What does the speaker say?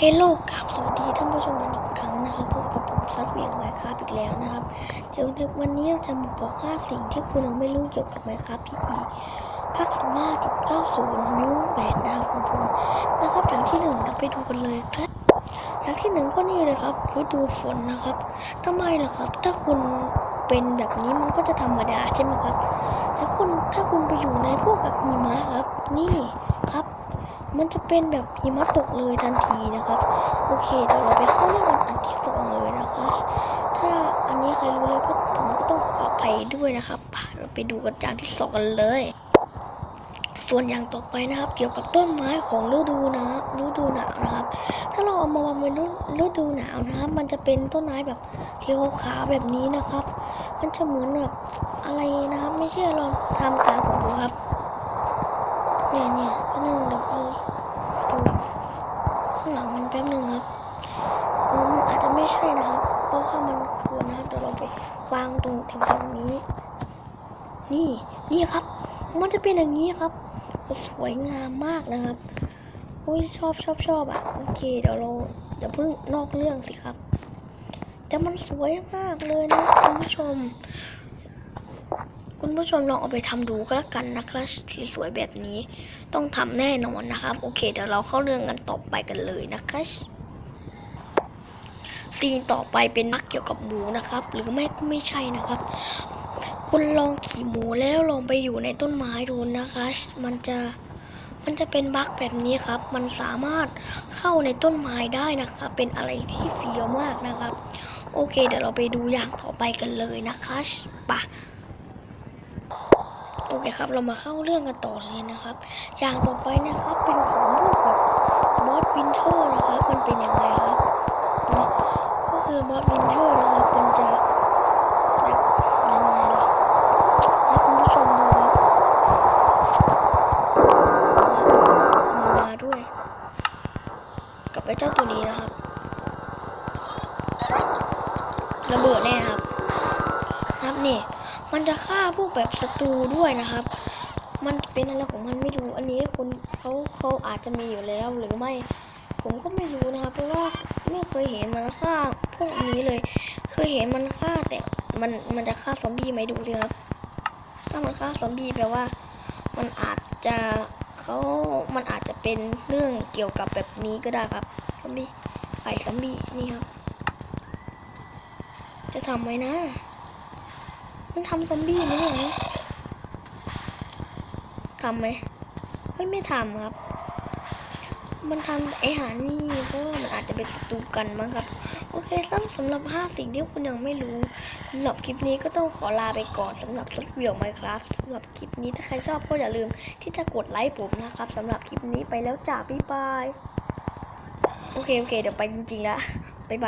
เฮลโลกับสวัสดีท่านผู้ชมอีกครั้งนะครับพบกับผมซัดเวียงไมค์ครับอีกแล้วนะครับ เดี๋ยวในวันนี้เราจะมาบอกห้าสิ่งที่คุณยังไม่รู้เกี่ยวกับไมค์ครับพีอีภาคสิบห้าจุดเก้าศูนย์นิ้วแปดนะครับของผมนะครับอย่างที่หนึ่งเราไปดูกันเลยครับอย่างที่หนึ่งก็นี่เลยครับฤดูฝนนะครับทำไมล่ะครับ ถ้าคุณเป็นแบบนี้มันก็จะธรรมดาใช่ไหมครับแต่คุณถ้าคุณไปอยู่ในพวกแบบหิมะครับ นี่ มันจะเป็นแบบหิมะตกเลยทันทีนะครับ โอเคเดี๋ยวเราไปเข้าเรื่องอันที่สองเลยนะคะถ้าอันนี้ใครรู้แล้วก็ผมก็ต้องขออภัยด้วยนะครับเราไปดูกันอย่างที่สองกันเลย ส่วนอย่างต่อไปนะครับ เกี่ยวกับต้นไม้ของฤดูนะฤดูหนาวนะครับ ถ้าเราเอามาวางเป็นฤดูหนาวนะครับ มันจะเป็นต้นไม้แบบเขียวขาวแบบนี้นะครับ มันจะเหมือนแบบอะไรนะครับ ไม่เชื่อลองทำตามผมดูครับ เนี่ยเนี่ยก็นึงเดี๋ยวไปดูข้างหลังมันแป๊บนึงครับเออมันอาจจะไม่ใช่นะครับ เพราะว่ามันเกินนะครับเดี๋ยวเราไปวางตรงแถวๆนี้ นี่นี่ครับ มันจะเป็นอย่างนี้ครับ สวยงามมากนะครับโอ้ยชอบชอบชอบอะโอเคเดี๋ยวเราเดี๋ยวเพิ่งนอกเรื่องสิครับ แต่มันสวยมากเลยนะคุณผู้ชม คุณผู้ชมลองเอาไปทำดูก็แล้วกันนะครับสวยๆแบบนี้ต้องทำแน่นอนนะครับ โอเคเดี๋ยวเราเข้าเรื่องกันต่อไปกันเลยนะคะซีนต่อไปเป็นนักเกี่ยวกับหมูนะครับ หรือไม่ก็ไม่ใช่นะครับ คุณลองขี่หมูแล้วลองไปอยู่ในต้นไม้ดูนะคะ มันจะมันจะเป็นบั๊กแบบนี้ครับ มันสามารถเข้าในต้นไม้ได้นะครับเป็นอะไรที่เฟี้ยวมากนะครับ โอเค เดี๋ยวเราไปดูอย่างต่อไปกันเลยนะคะไปะ โอเคครับ เรามาเข้าเรื่องกันต่อเลยนะครับ อย่างต่อไปนะครับเป็นของพวกแบบบอสวินเทอร์นะครับมันเป็นยังไงครับนะก็คือบอสวินเทอร์นะครับมันจะแบบยังไงล่ะให้คุณผู้ชมดูครับมันมาด้วย กับไอ้เจ้าตัวนี้นะครับระเบิดแน่ครับครับนี่ มันจะฆ่าพวกแบบศัตรูด้วยนะครับ มันเป็นอะไรของมันไม่รู้อันนี้คุณเขาเขาอาจจะมีอยู่แล้วหรือไม่ ผมก็ไม่รู้นะครับ เพราะว่าไม่เคยเห็นมันฆ่าพวกนี้เลย เคยเห็นมันฆ่าแต่มันมันจะฆ่าซอมบี้ไหมดูสิครับ ถ้ามันฆ่าซอมบี้แปลว่า มันอาจจะเขามันอาจจะเป็นเรื่องเกี่ยวกับแบบนี้ก็ได้ครับซอมบี้ไข่ซอมบี้นี่ครับ จะทำไหมนะ มันทำซอมบี้ไหมเนี่ยทำไหมไม่ไม่ทำครับ มันทำไอหานี่เพราะว่ามันอาจจะเป็นศัตรูกันมั้งครับ โอเคสำสำหรับ 5 สิ่งที่คุณยังไม่รู้สำหรับคลิปนี้ก็ต้องขอลาไปก่อนสำหรับรถเวี่ยวไมครับสำหรับคลิปนี้ถ้าใครชอบก็อย่าลืมที่จะกดไลค์ผมนะครับสำหรับคลิปนี้ไปแล้วจ้าบ๊ายบาย โอเค โอเค เดี๋ยวไปจริงๆแล้ว